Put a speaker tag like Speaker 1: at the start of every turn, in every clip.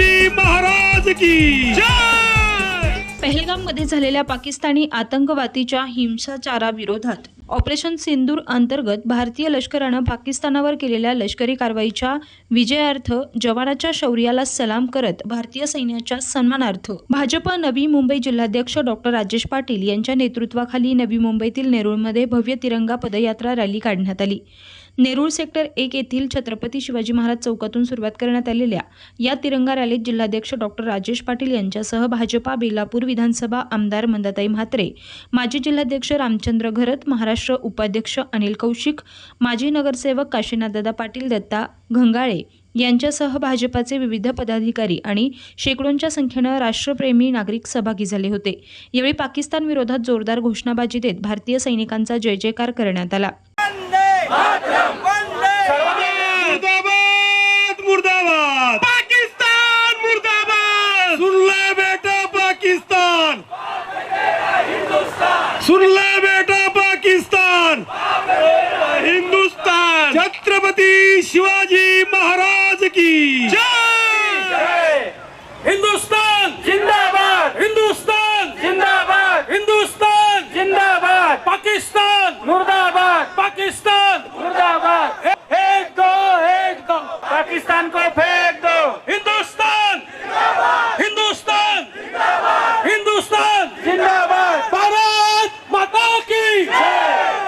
Speaker 1: शिवाजी महाराज की जय!
Speaker 2: झालेल्या पाकिस्तानी आतंकवादीच्या हिंसाचाराविरोधात ऑपरेशन सिंदूर अंतर्गत भारतीय लष्करानं पाकिस्तानावर केलेल्या लष्करी कारवाईच्या विजयार्थ जवानाच्या शौर्याला सलाम करत भारतीय सैन्याच्या सन्मानार्थ भाजप नवी मुंबई जिल्हाध्यक्ष डॉक्टर राजेश पाटील यांच्या नेतृत्वाखाली नवी मुंबईतील नेरूळमध्ये भव्य तिरंगा पदयात्रा रॅली काढण्यात आली. नेरूळ सेक्टर एक येथील छत्रपती शिवाजी महाराज चौकातून सुरुवात करण्यात आलेल्या या तिरंगा रॅलीत जिल्हाध्यक्ष डॉक्टर राजेश पाटील यांच्यासह भाजपा बेलापूर विधानसभा आमदार मंदाताई म्हात्रे माजी जिल्हाध्यक्ष रामचंद्र घरत महाराष्ट्र उपाध्यक्ष अनिल कौशिक माजी नगरसेवक काशीनाथदादा पाटील दत्ता घंगाळे यांच्यासह भाजपाचे विविध पदाधिकारी आणि शेकडोंच्या संख्येनं राष्ट्रप्रेमी नागरिक सहभागी झाले होते. यावेळी पाकिस्तान विरोधात जोरदार घोषणाबाजी देत भारतीय सैनिकांचा जय जयकार करण्यात आला.
Speaker 1: मुर्दाबाद मुर्दाबाद! पाकिस्तान मुर्दाबाद! सुन ले बेटा पाकिस्तान! सुन ले बेटा पाकिस्तान! हिंदुस्तान! छत्रपती शिवाजी महाराज की जय!
Speaker 3: हिंदुस्तान! जिंदाबाद! हिंदुस्तान! जिंदाबाद! हिंदुस्तान! जिंदाबाद! पाकिस्तान! मुर्दाबाद! पाकिस्तान मुर्दाबाद एक दो एक दो पाकिस्तान को फेंक दो हिंदुस्तान हिंदुस्तान हिंदुस्तान जिंदाबाद भारत माता की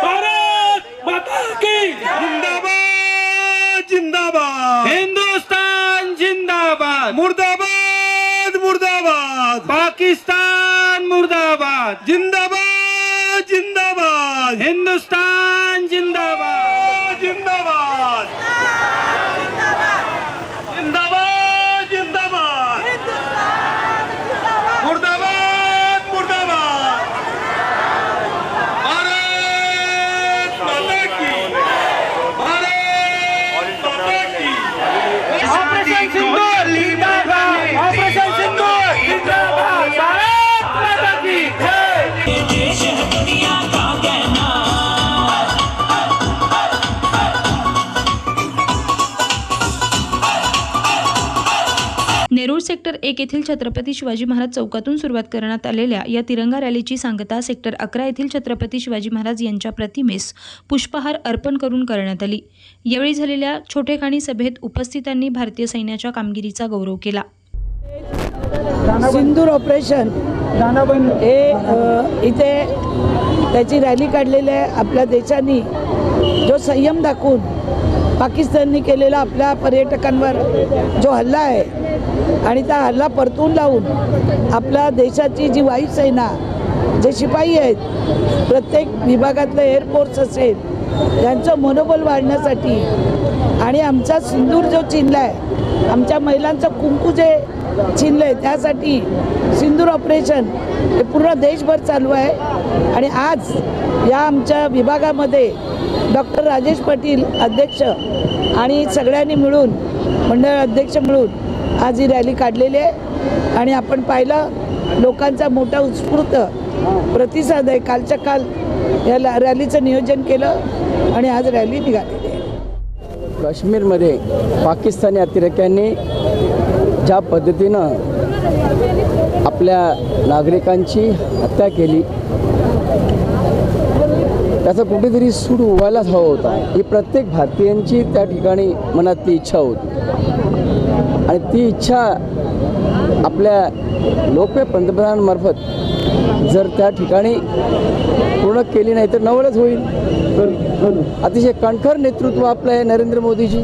Speaker 3: भारत माता की
Speaker 1: जिंदाबाद जिंदाबाद
Speaker 3: हिंदुस्तान जिंदाबाद
Speaker 1: मुर्दाबाद मुर्दाबाद
Speaker 3: पाकिस्तान मुर्दाबाद
Speaker 1: जिंदाबाद जिंदाबाद.
Speaker 3: हिंदुस्तान जिंदाबाद.
Speaker 1: जिंदाबाद
Speaker 2: एक येथील छत्रपती शिवाजी महाराज चौकातून सुरुवात करण्यात आलेल्या या तिरंगा रॅलीची सांगता सेक्टर अकरा येथील छत्रपती शिवाजी महाराज यांच्या प्रतिमेस पुष्पहार अर्पण करून करण्यात आली. यावेळी झालेल्या छोटेखाणी सभेत उपस्थितांनी भारतीय सैन्याच्या कामगिरीचा गौरव केला.
Speaker 4: सिंदूर ऑपरेशन हे इथे त्याची रॅली काढलेली आहे आपल्या देशाने. जो संयम दाखवून पाकिस्तानने केलेला आपल्या पर्यटकांवर जो हल्ला आहे आणि त्या हल्ला परतून लावून आपल्या देशाची जी वायुसेना जे शिपाई आहेत प्रत्येक विभागातलं एअरफोर्स असेल त्यांचं मनोबल वाढण्यासाठी आणि आमचा सिंदूर जो चिनला आहे आमच्या महिलांचं कुंकू जे चिनलं आहे त्यासाठी सिंदूर ऑपरेशन हे पूर्ण देशभर चालू आहे. आणि आज या आमच्या विभागामध्ये डॉक्टर राजेश पाटील अध्यक्ष आणि सगळ्यांनी मिळून मंडळ अध्यक्ष मिळून आज ही रॅली काढलेली आहे. आणि आपण पाहिलं लोकांचा मोठा उत्स्फूर्त प्रतिसाद आहे. कालच्या काल या रॅलीचं नियोजन केलं आणि आज रॅली निघालेली आहे.
Speaker 5: काश्मीरमध्ये पाकिस्तानी अतिरेक्यांनी ज्या पद्धतीनं आपल्या नागरिकांची हत्या केली त्याचा कुठेतरी सूड उभायलाच हवा होता. ही प्रत्येक भारतीयांची त्या ठिकाणी मनातली इच्छा होती. आणि ती इच्छा आपल्या लोकप्रिय पंतप्रधानांमार्फत जर त्या ठिकाणी पूर्ण केली नाही तर नवलच होईल. अतिशय कणखर नेतृत्व आपलं आहे नरेंद्र मोदीजी.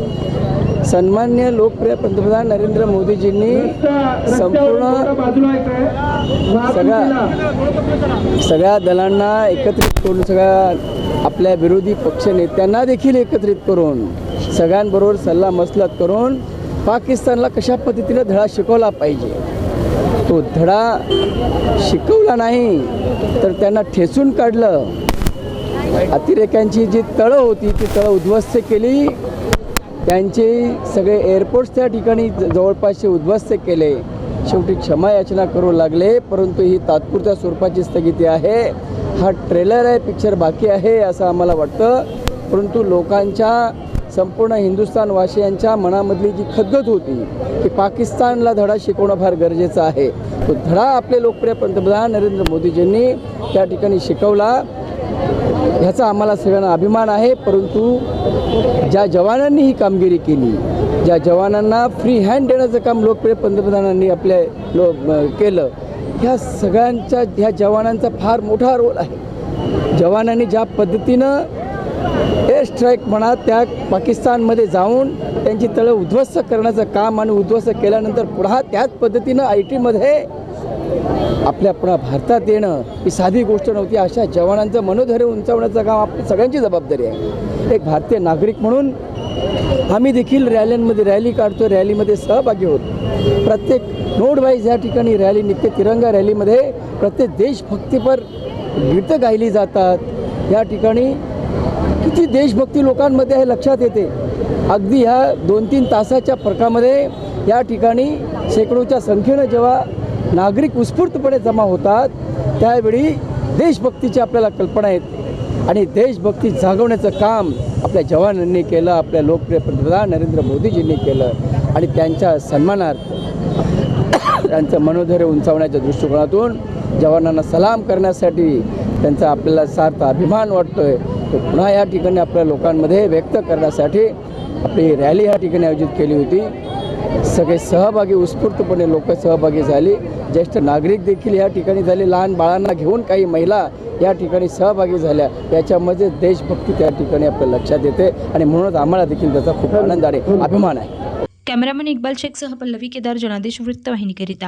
Speaker 5: सन्मान्य लोकप्रिय पंतप्रधान नरेंद्र मोदीजींनी संपूर्ण सगळ्या सगळ्या दलांना एकत्रित करून सगळ्या आपल्या विरोधी पक्षनेत्यांना देखील एकत्रित करून सगळ्यांबरोबर सल्ला मसलत करून पाकिस्तानला कशा पद्धतीनं धडा शिकवला पाहिजे? तो धडा शिकवला नाही तर त्यांना ठेचून काढलं. अतिरेक्यांची जी तळं होती ती तळं उद्ध्वस्त केली. त्यांचे सगळे एअरपोर्ट्स त्या ठिकाणी ज- जवळपासचे उद्ध्वस्त केले. शेवटी क्षमा याचना करू लागले परंतु ही तात्पुरत्या स्वरूपाची स्थगिती आहे. हा ट्रेलर आहे पिक्चर बाकी आहे असं आम्हाला वाटतं. परंतु लोकांच्या संपूर्ण हिंदुस्थानवासियांच्या मनामधली जी खदगत होती की पाकिस्तानला धडा शिकवणं फार गरजेचं आहे. तो धडा आपले लोकप्रिय पंतप्रधान नरेंद्र मोदीजींनी त्या ठिकाणी शिकवला. ह्याचा आम्हाला सगळ्यांना अभिमान आहे. परंतु ज्या जवानांनी ही कामगिरी केली ज्या जवानांना फ्री हँड देण्याचं काम लोकप्रिय पंतप्रधानांनी आपल्या लो केलं ह्या सगळ्यांच्या ह्या जवानांचा फार मोठा रोल आहे. जवानांनी ज्या पद्धतीनं एअर स्ट्राईक म्हणा त्या पाकिस्तानमध्ये जाऊन त्यांची तळं उद्ध्वस्त करण्याचं काम आणि उद्ध्वस्त केल्यानंतर पुन्हा त्याच पद्धतीनं आय टीमध्ये आपल्या पुन्हा भारतात येणं ही साधी गोष्ट नव्हती. अशा जवानांचं मनोधैर्य उंचावण्याचं काम आपली सगळ्यांची जबाबदारी आहे. एक भारतीय नागरिक म्हणून आम्ही देखील रॅल्यांमध्ये रॅली काढतो. रॅलीमध्ये सहभागी होतो. प्रत्येक नोड वाईज या ठिकाणी रॅली निघते तिरंगा रॅलीमध्ये प्रत्येक देशभक्तीपर गीतं गायली जातात. या ठिकाणी किती देशभक्ती लोकांमध्ये हे लक्षात येते. अगदी ह्या दोन तीन तासाच्या फरकामध्ये या ठिकाणी शेकडोच्या संख्येनं जेव्हा नागरिक उत्स्फूर्तपणे जमा होतात त्यावेळी देशभक्तीची आपल्याला कल्पना येते. आणि देशभक्ती जागवण्याचं काम आपल्या जवानांनी केलं आपल्या लोकप्रिय पंतप्रधान नरेंद्र मोदीजींनी केलं. आणि त्यांच्या सन्मानार्थ त्यांचं मनोधैर्य उंचावण्याच्या दृष्टिकोनातून जवानांना सलाम करण्यासाठी त्यांचा आपल्याला सार्थ अभिमान वाटतो आहे तो पुन्हा या ठिकाणी आपल्या लोकांमध्ये व्यक्त करण्यासाठी आपली रॅली या ठिकाणी आयोजित केली होती. सगळे सहभागी उत्स्फूर्तपणे लोक सहभागी झाली. ज्येष्ठ नागरिक देखील या ठिकाणी झाले. लहान बाळांना घेऊन काही महिला या ठिकाणी सहभागी झाल्या. याच्यामध्ये देशभक्ती त्या ठिकाणी आपल्या लक्षात येते आणि म्हणूनच आम्हाला देखील त्याचा खूप आनंद आणि अभिमान आहे.
Speaker 2: कॅमेरामन इक्बाल शेखसह पल्लवी केदार जनादेश वृत्तवाहिनीकरिता.